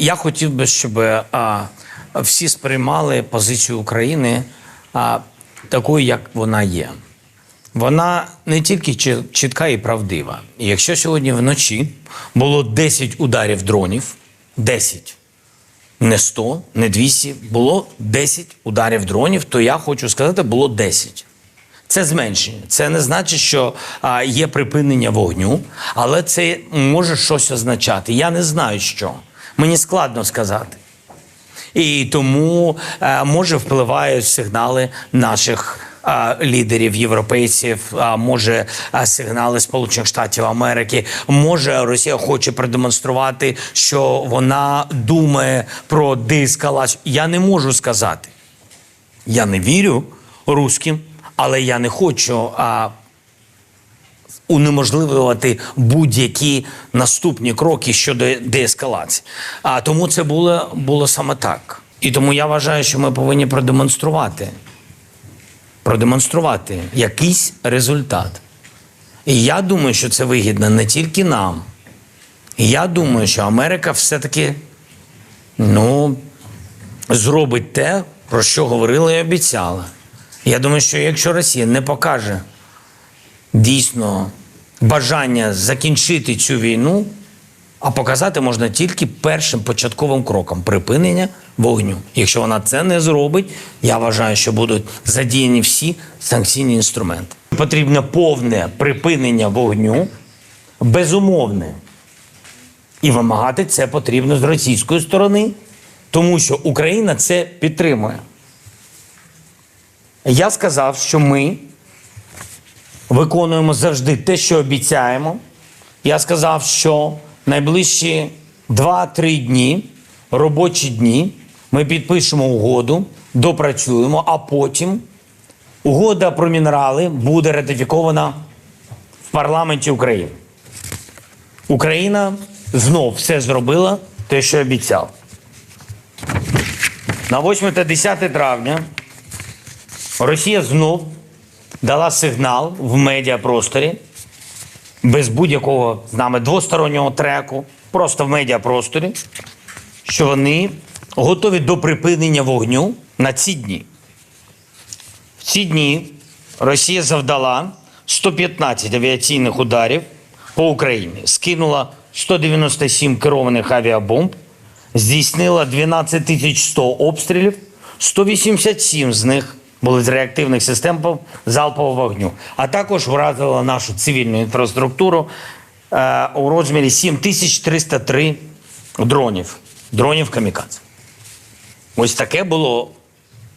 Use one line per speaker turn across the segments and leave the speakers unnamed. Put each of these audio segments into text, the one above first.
я хотів би, щоб а, всі сприймали позицію України а, такою, як вона є. Вона не тільки чітка і правдива. Якщо сьогодні вночі було 10 ударів дронів, 10, не 100, не 200, було 10 ударів дронів, то я хочу сказати, було 10. Це зменшення. Це не значить, що а, є припинення вогню, але це може щось означати. Я не знаю, що. Мені складно сказати. І тому е, може впливають сигнали наших е, лідерів, європейців, може е, сигнали Сполучених Штатів Америки. Може Росія хоче продемонструвати, що вона думає про деескалацію. Я не можу сказати. Я не вірю русським, але я не хочу унеможливлювати будь-які наступні кроки щодо деескалації. А тому це було, було саме так. І тому я вважаю, що ми повинні продемонструвати, продемонструвати якийсь результат. І я думаю, що це вигідно не тільки нам. Я думаю, що Америка все-таки ну, зробить те, про що говорила і обіцяла. Я думаю, що якщо Росія не покаже дійсно бажання закінчити цю війну, а показати можна тільки першим початковим кроком припинення вогню. Якщо вона це не зробить, я вважаю, що будуть задіяні всі санкційні інструменти. Потрібне повне припинення вогню, безумовне. І вимагати це потрібно з російської сторони, тому що Україна це підтримує. Я сказав, що ми виконуємо завжди те, що обіцяємо. Я сказав, що найближчі 2-3 дні, робочі дні, ми підпишемо угоду, допрацюємо, а потім угода про мінерали буде ратифікована в парламенті України. Україна знов все зробила те, що обіцяла. На 8 та 10 травня Росія знов дала сигнал в медіапросторі без будь-якого з нами двостороннього треку, просто в медіапросторі, що вони готові до припинення вогню на ці дні. В ці дні Росія завдала 115 авіаційних ударів по Україні, скинула 197 керованих авіабомб, здійснила 12 тисяч 100 обстрілів, 187 з них були з реактивних систем залпового вогню, а також вразила нашу цивільну інфраструктуру е, у розмірі 7303 дронів, дронів камікадзе. Ось таке було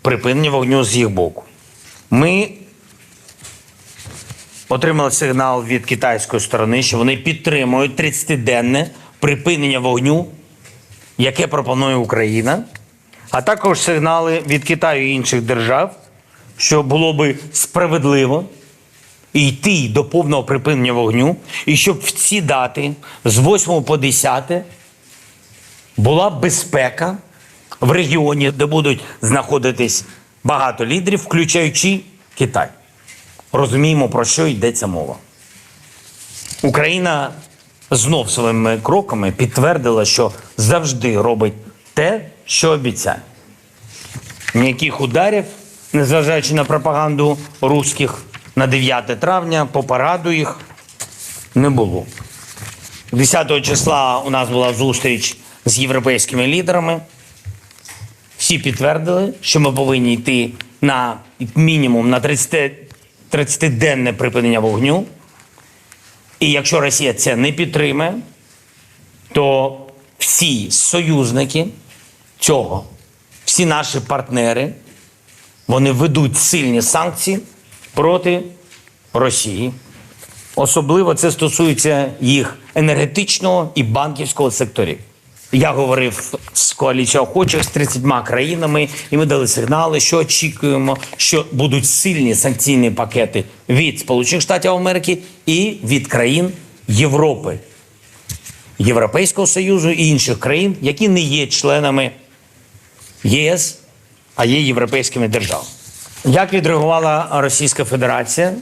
припинення вогню з їх боку. Ми отримали сигнал від китайської сторони, що вони підтримують 30-денне припинення вогню, яке пропонує Україна, а також сигнали від Китаю і інших держав, що було би справедливо йти до повного припинення вогню, і щоб в ці дати з 8 по 10 була безпека в регіоні, де будуть знаходитись багато лідерів, включаючи Китай. Розуміємо, про що йдеться мова. Україна знов своїми кроками підтвердила, що завжди робить те, що обіцяє. Ніяких ударів, незважаючи на пропаганду руських на 9 травня, по параду їх не було. 10 числа у нас була зустріч з європейськими лідерами. Всі підтвердили, що ми повинні йти на мінімум на 30 30-денне припинення вогню. І якщо Росія це не підтримає, то всі союзники цього, всі наші партнери, вони ведуть сильні санкції проти Росії. Особливо це стосується їх енергетичного і банківського секторів. Я говорив з коаліцією охочих з 30 країнами, і ми дали сигнали, що очікуємо, що будуть сильні санкційні пакети від Сполучених Штатів Америки і від країн Європи, Європейського Союзу і інших країн, які не є членами ЄС, а є європейськими державами. Як відреагувала Російська Федерація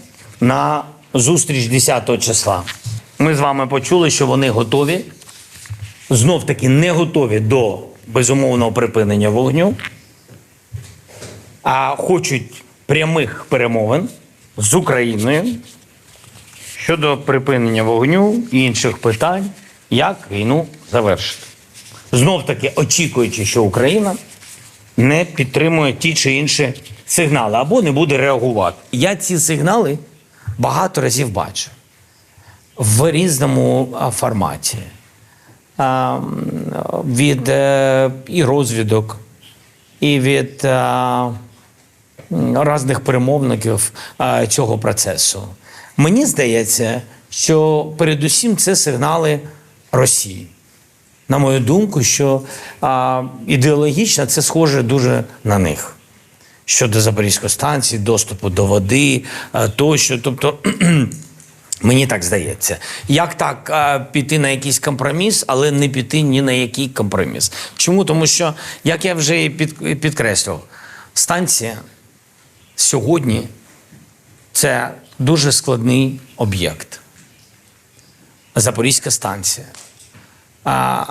на зустріч 10 числа? Ми з вами почули, що вони готові знов таки не готові до безумовного припинення вогню, а хочуть прямих перемовин з Україною щодо припинення вогню і інших питань, як війну завершити. Знов таки очікуючи, що Україна не підтримує ті чи інші сигнали або не буде реагувати. Я ці сигнали багато разів бачив в різному форматі. Від е, і розвідок, і від різних перемовників цього процесу. Мені здається, що передусім це сигнали Росії. На мою думку, що а, ідеологічно це схоже дуже на них щодо Запорізької станції, доступу до води а, тощо. Тобто, мені так здається. Як так а, піти на якийсь компроміс, але не піти ні на який компроміс? Чому? Тому що, як я вже під, підкреслював, станція сьогодні це дуже складний об'єкт. Запорізька станція. А,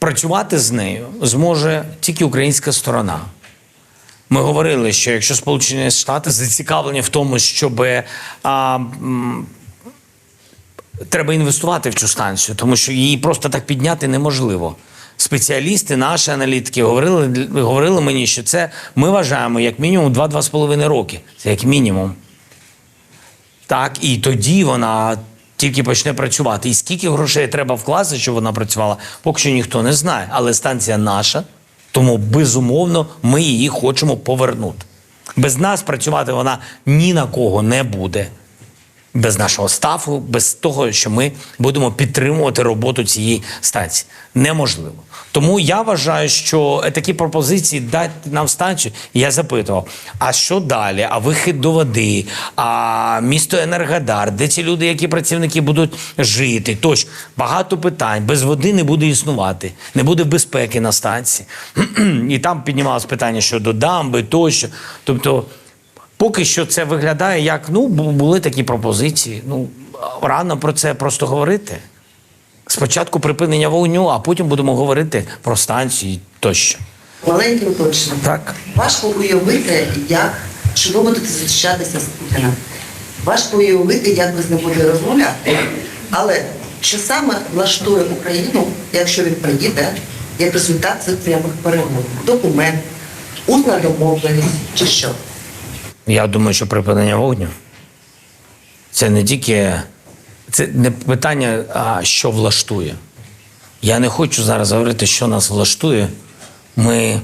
працювати з нею зможе тільки українська сторона. Ми говорили, що якщо Сполучені Штати зацікавлені в тому, щоб а, м, треба інвестувати в цю станцію, тому що її просто так підняти неможливо. Спеціалісти, наші аналітики говорили, говорили мені, що це ми вважаємо як мінімум 2-2,5 роки. Це як мінімум. Так, і тоді вона тільки почне працювати. І скільки грошей треба вкласти, щоб вона працювала, поки що ніхто не знає. Але станція наша, тому безумовно ми її хочемо повернути. Без нас працювати вона ні на кого не буде. Без нашого стафу, без того, що ми будемо підтримувати роботу цієї станції. Неможливо. Тому я вважаю, що такі пропозиції дати нам станцію. Я запитував: а що далі? А вихід до води, а місто Енергодар, де ці люди, які працівники будуть жити? Тощо багато питань. Без води не буде існувати, не буде безпеки на станції. І там піднімалось питання щодо дамби тощо. Тобто. Поки що це виглядає як ну були такі пропозиції. Ну рано про це просто говорити. Спочатку припинення вогню, а потім будемо говорити про станції тощо.
Маленьке уточнення.
Так.
Важко уявити, як чи ви будете зустрічатися з Путіним. Важко уявити, як ви з ним будете розмовляти. Але що саме влаштує Україну, якщо він приїде, як результат цих прямих перемов? Документ, усна домовленість чи що?
Я думаю, що припинення вогню це не тільки це не питання, а що влаштує. Я не хочу зараз говорити, що нас влаштує. Ми,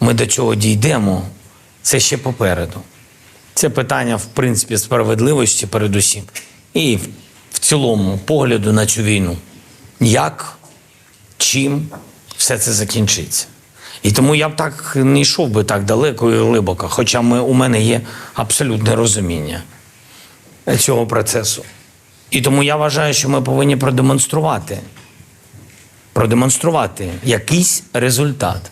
ми до цього дійдемо. Це ще попереду. Це питання, в принципі, справедливості передусім. І в, цілому погляду на цю війну. Як, чим все це закінчиться. І тому я б так не йшов би так далеко і глибоко, хоча ми, у мене є абсолютне розуміння цього процесу. І тому я вважаю, що ми повинні продемонструвати, продемонструвати якийсь результат.